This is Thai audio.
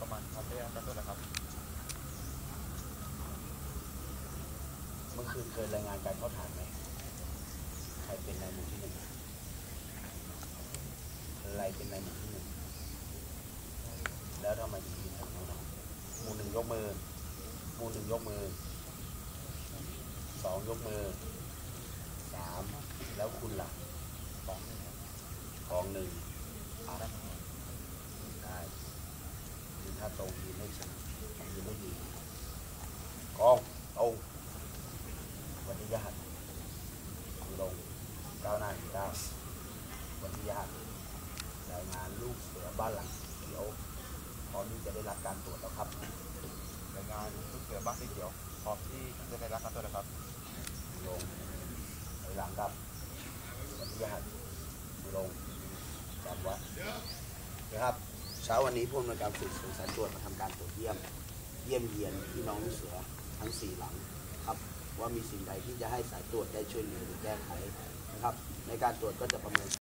ประมาณครับได้รับการตรวจแล้วครับ เมื่อคืนเคยรายงานการเข้าฐานไหมใครเป็นนายหมู่ที่หนึ่งใครเป็นนายหมู่ที่หนึ่งแล้วทำไมถึงยิงทางน้นอะหมู่หนึ่งยกมือหมู่หนึ่งยกมือสองยกมือสามแล้วคุณล่ะสองหนึ่งครับ กองหนึ่งอะ ได้ ได้ ยืนท่าตรงยืนให้ชัดยืนไม่ดีกองตรงวันที่ยหัสลงก้าวหน้าถึงก้าววันที่ยหัสรายงานลูกเสือบ้านหลังเขียวพร้อมที่จะได้รับการตรวจแล้วครับรายงานลูกเสือบ้านสีเขียวพร้อมที่จะได้รับการตรวจแล้วครับลงถอยหลังครับวันที่ยหัสลงจำไว้นะครับ เช้าวันนี้ผู้อำนวยการสืบสวนสายตรวจมาทำการตรวจเยี่ยม เยี่ยมเยียนพี่น้องลูกเสือทั้งสี่หลังครับ ว่ามีสิ่งใดที่จะให้สายตรวจได้ช่วยเหลือหรือแก้ไขนะครับ ในการตรวจก็จะประเมิน